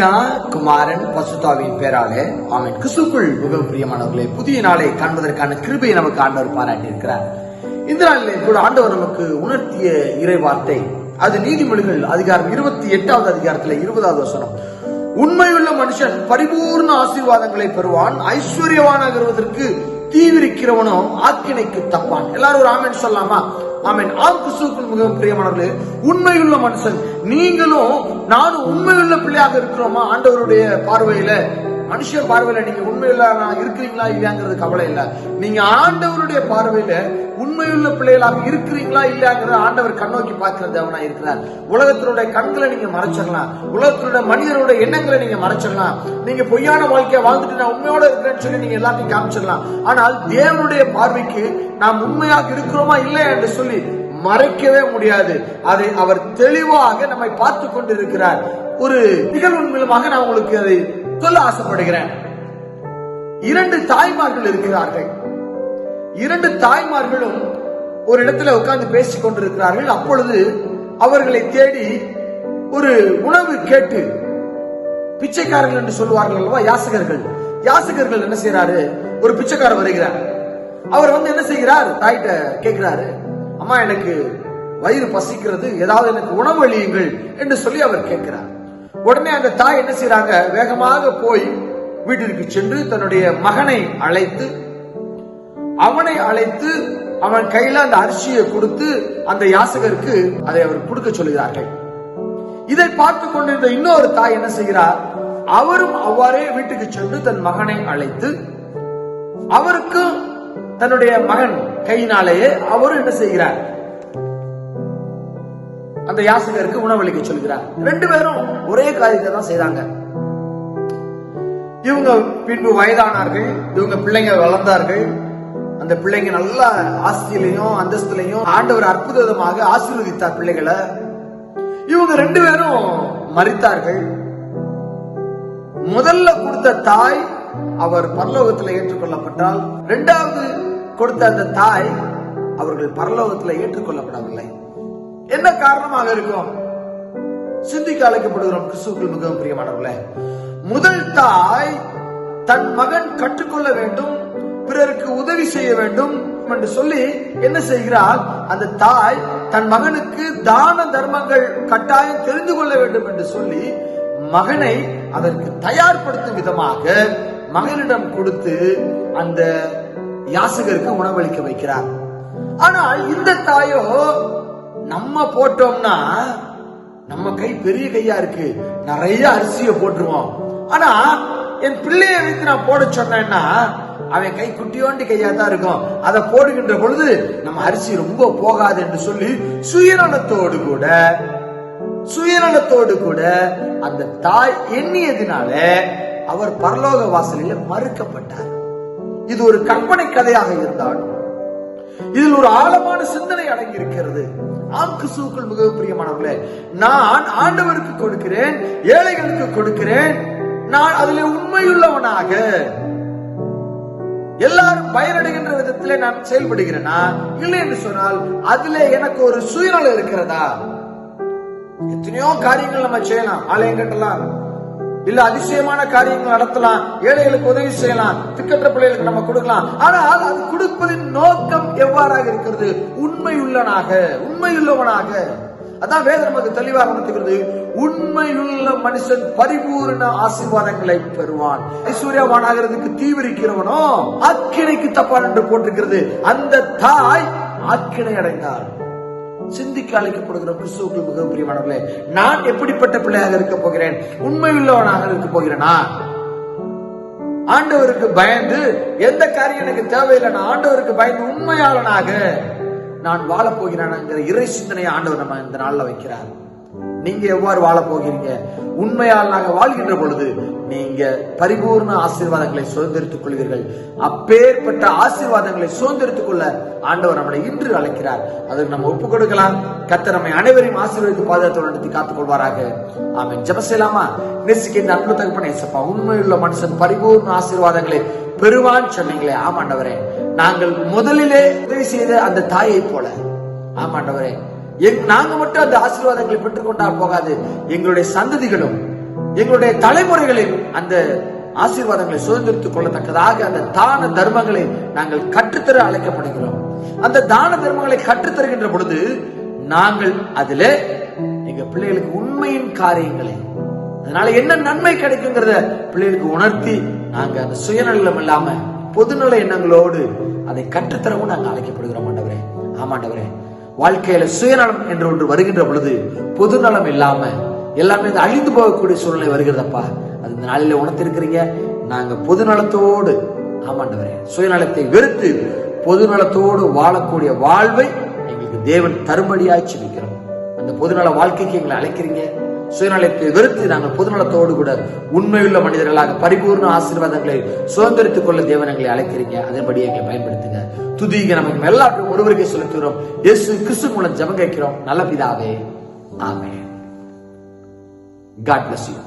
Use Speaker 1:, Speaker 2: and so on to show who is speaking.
Speaker 1: குமாரன் பசுதாவின் பேராலே ஆமென். கிறிஸ்துக்குள் மிகவும் பிரியமானவர்களே புதிய நாளை காண்பதற்கான கிருபையை நமக்கு ஆண்டவர் பாராட்டி இருக்கிறார் இந்த நாளிலே கூட ஆண்டவர் நமக்கு உணர்த்திய இறை வார்த்தை அது நீதிமொழிகள் அதிகாரம் இருபத்தி எட்டாவது அதிகாரத்துல இருபதாவது வசனம். உண்மையுள்ள மனுஷன் பரிபூர்ண ஆசீர்வாதங்களை பெறுவான் ஐஸ்வர்யவானாகிறதற்கு தீவிரிக்கிறவனும் ஆக்கினைக்கு தப்பான். எல்லாரும் ஒரு ஆமன் சொல்லாமா ஆமன். ஆம் கிறிஸ்துவுக்குள் மிகவும் பிரியமானவர்களே உண்மையுள்ள மனுஷன். நீங்களும் நானும் உண்மையுள்ள பிள்ளையாக இருக்கிறோமா? ஆண்டவருடைய பார்வையில மனுஷ பார்வையில நீங்க உண்மையுள்ள இருக்கிறீங்களா இல்லையாங்கிறது கவலை இல்ல. நீங்க ஆண்டவருடைய பார்வையில உண்மையுள்ள பிள்ளைகளாக இருக்கிறீங்களா இல்லையாங்கிறத ஆண்டவர் கண்ணோக்கி பார்க்கிற தேவனா இருக்கிறார். உலகத்தினுடைய கண்களை நீங்க மறைச்சிடலாம். உலகத்தினுடைய மனிதனுடைய எண்ணங்களை நீங்க மறைச்சிடலாம். நீங்க பொய்யான வாழ்க்கையை வாழ்ந்துட்டு நான் உண்மையோட இருக்கிறேன்னு சொல்லி நீங்க எல்லாத்தையும் காமிச்சிடலாம். ஆனால் தேவனுடைய பார்வைக்கு நாம் உண்மையாக இருக்கிறோமா இல்லையா என்று சொல்லி மறைக்கவே முடியாது. அதை அவர் தெளிவாக நம்மை பார்த்து கொண்டிருக்கிறார். ஒரு நிகழ்வு மூலமாக நான் உங்களுக்கு அதை சொல்ல ஆசைப்படுகிறேன். இரண்டு தாய்மார்கள் இருக்கிறார்கள். இரண்டு தாய்மார்களும் ஒரு இடத்துல உட்கார்ந்து பேசிக் கொண்டிருக்கிறார்கள். அப்பொழுது அவர்களை தேடி ஒரு உணவு கேட்டு பிச்சைக்காரர்கள் என்று சொல்லுவார்கள் அல்லவா? யாசகர்கள். யாசகர்கள் என்ன செய்யறாரு ஒரு பிச்சைக்காரர் வருகிறார். அவர் வந்து என்ன செய்கிறார்? தாயிட்ட கேட்கிறாரு அம்மா எனக்கு வயிறு பசிக்கிறது. ஏதாவது எனக்கு உணவு அளியுங்கள் என்று சொல்லி அவர் கேட்கிறார். உடனே அந்த தாய் என்ன செய்யறாங்க வேகமாக போய் வீட்டிற்கு சென்று தன்னுடைய மகனை அழைத்து அவனை அழைத்து அவன் கையில அந்த அரிசியை கொடுத்து அந்த யாசகருக்கு அதை அவர் கொடுக்க சொல்கிறார்கள். இதை பார்த்து கொண்டிருந்த இன்னொரு தாய் என்ன செய்கிறார்? அவரும் அவ்வாறே வீட்டுக்கு சென்று தன் மகனை அழைத்து அவருக்கு தன்னுடைய மகன் கையினாலேயே அவரும் என்ன செய்கிறார்? அந்த யாசகருக்கு உணவளிக்க சொல்கிறார். ரெண்டு பேரும் ஒரே காரியத்தை தான் செய்தாங்க. இவங்க பின்பு வயதானார்கள் இவங்க பிள்ளைங்க வளர்ந்தார்கள். அந்த பிள்ளைங்க நல்ல ஆஸ்தியிலையும் அந்தஸ்துலையும் ஆண்டவர் அற்புதமாக ஆசீர்வதித்தார் பிள்ளைகளை. இவங்க ரெண்டு பேரும் மறித்தார்கள் முதல்ல கொடுத்த தாய் அவர் பரலோகத்தில் ஏற்றுக்கொள்ளப்பட்டால் இரண்டாவது கொடுத்த அந்த தாய் அவர்கள் பரலோகத்தில் ஏற்றுக்கொள்ளப்படவில்லை. என்ன காரணமாக இருக்கும்? சிந்திக்க அழைக்கப்படுகிறோம் கிறிஸ்துக்கள் மிகவும் பிரியமானவர்களே முதல் தாய் தன் மகன் கற்றுக்கொள்ள வேண்டும் பிறருக்கு உதவி செய்ய வேண்டும் என்று சொல்லி என்ன செய்கிறார் அந்த தாய் தன் மகனுக்கு தான தர்மங்கள் கட்டாயம் தெரிந்து கொள்ள வேண்டும் என்று சொல்லி மகனை அதற்கு தயார்படுத்தும் விதமாக மகனிடம் கொடுத்து அந்த யாசகருக்கு உணவளிக்க வைக்கிறார். ஆனால் இந்த தாயோ நம்ம போட்டோம்னா நம்ம கை பெரிய கையா இருக்கு. நிறைய அரிசியை போட்டுருவோம். ஆனா என் பிள்ளைய வைத்து நான் போட சொன்னேன்னா அவன் கை குட்டியோண்டி கையா தான் இருக்கும். அதை போடுகின்ற பொழுது நம்ம அரிசி ரொம்ப போகாது என்று சொல்லி சுயநலத்தோடு கூட சுயநலத்தோடு கூட அந்த தாய் எண்ணியதினால அவர் பரலோக வாசலில் மறுக்கப்பட்டார். இது ஒரு கற்பனை கதையாக இருந்தாலும் இதில் ஒரு ஆழமான சிந்தனை அடங்கி இருக்கிறது நாம் கிறிஸ்துவுக்குள் மிகவும் பிரியமானவர்களே நான் ஆண்டவருக்கு கொடுக்கிறேன் ஏழைகளுக்கு கொடுக்கிறேன் நான் அதில் உண்மையுள்ளவனாக. எல்லாரும் பயனடைகின்ற விதத்திலே நான் செயல்படுகிறேனா? இல்லை என்று சொன்னால் அதுல எனக்கு ஒரு சுயநலம் இருக்கிறதா? எத்தனையோ காரியங்கள் நம்ம செய்யலாம் ஆலயம் கட்டலாம் இல்ல அதிசயமான காரியங்கள் நடத்தலாம் ஏழைகளுக்கு உதவி செய்யலாம் திக்கற்ற பிள்ளைகளுக்கு நம்ம கொடுக்கலாம். ஆனால் அது கொடுப்பதின் நோக்கம் எவ்வாறாக இருக்கிறது? உண்மையுள்ளனாக உண்மையுள்ளவனாக. அதான் வேத நமக்கு தெளிவாக உணர்த்துகிறது. உண்மையுள்ள மனுஷன் பரிபூர்ண ஆசீர்வாதங்களை பெறுவான். ஐஸ்வர்யவானாகிறதுக்கு தீவிரிக்கிறவனோ அக்கிணைக்கு தப்பான் என்று போட்டிருக்கிறது. அந்த தாய் அக்கிணை அடைந்தாள். சிந்திக்க அழைக்கப்படுகிற கிறிஸ்துவுக்கு மிக பிரியமானவர்களே நான் எப்படிப்பட்ட பிள்ளையாக இருக்க போகிறேன்? உண்மையுள்ளவனாக இருக்க போகிறேனா? ஆண்டவருக்கு பயந்து எந்த காரியம் எனக்கு தேவையில்லை நான் ஆண்டவருக்கு பயந்து உண்மையாளனாக நான் வாழப் இறை சிந்தனையை ஆண்டவர் நம்ம இந்த நாள்ல வைக்கிறார். நீங்க எவ்வாறு வாழ போகிறீங்க? உண்மையாளனாக வாழ்கின்ற பொழுது நீங்க பரிபூர்ண ஆசீர்வாதங்களை சுதந்திரித்துக் கொள்வீர்கள். அப்பேற்பட்ட ஆசீர்வாதங்களை சுதந்திரித்துக் கொள்ள ஆண்டவர் நம்மளை இன்று அழைக்கிறார். அதற்கு நம்ம ஒப்புக் கொடுக்கலாம். கத்த நம்மை அனைவரையும் ஆசீர்வதித்து பாதுகாத்து நடத்தி காத்துக் கொள்வாராக. ஆமென். ஜெப செய்யலாமா? நெசிக்கு இந்த அன்பு தகப்பனே சப்பா உண்மையுள்ள மனுஷன் பரிபூர்ண ஆசீர்வாதங்களை பெறுவான் சொன்னீங்களே. ஆமாண்டவரே நாங்கள் முதலிலே உதவி செய்த அந்த தாயை போல. ஆமாண்டவரே நாங்க மட்டும் அந்த ஆசீர்வாதங்களை பெற்றுக்கொண்டால் போகாது. எங்களுடைய சந்ததிகளும் எங்களுடைய தலைமுறைகளில் அந்த ஆசீர்வாதங்களை சுதந்திரித்துக் கொள்ளத்தக்கதாக அந்த தான தர்மங்களை நாங்கள் கற்றுத்தர அழைக்கப்படுகிறோம். அந்த தான தர்மங்களை கற்றுத்தருகின்ற பொழுது நாங்கள் அதிலே எங்க பிள்ளைகளுக்கு உண்மையின் காரியங்களை அதனால என்ன நன்மை கிடைக்குங்கிறத பிள்ளைகளுக்கு உணர்த்தி நாங்க அந்த சுயநலம் இல்லாம பொதுநல எண்ணங்களோடு அதை கற்றுத்தரவும் நாங்க அழைக்கப்படுகிறோம் ஆண்டவரே. ஆமாண்டவரே. வாழ்க்கையில சுயநலம் என்று ஒன்று வருகின்ற பொழுது பொது நலம் இல்லாம எல்லாமே அழிந்து போகக்கூடிய சூழ்நிலை வருகிறதப்பா. அது இந்த நாளில உணர்த்திருக்கிறீங்க. நாங்க பொதுநலத்தோடு ஆமாண்டவரே சுயநலத்தை வெறுத்து பொது நலத்தோடு வாழக்கூடிய வாழ்வை எங்களுக்கு தேவன் தரும்படியாய் செபிக்கிறோம். அந்த பொதுநல வாழ்க்கைக்கு எங்களை அழைக்கிறீங்க. சுயநலத்தை வெறுத்து நாங்கள் பொதுநலத்தோடு கூட உண்மையுள்ள மனிதர்களாக பரிபூர்ண ஆசீர்வாதங்களை சுதந்திரித்துக் கொள்ள தேவனங்களை அழைக்கிறீங்க. அதன்படி எங்களை பயன்படுத்துங்க. துதிங்க நமக்கு எல்லாருக்கும் ஒருவருக்கே செலுத்துகிறோம். இயேசு கிறிஸ்து மூலம் ஜெபம் கேட்கிறோம். நல்ல பிதாவே. ஆமே காட் பிளஸ் யூ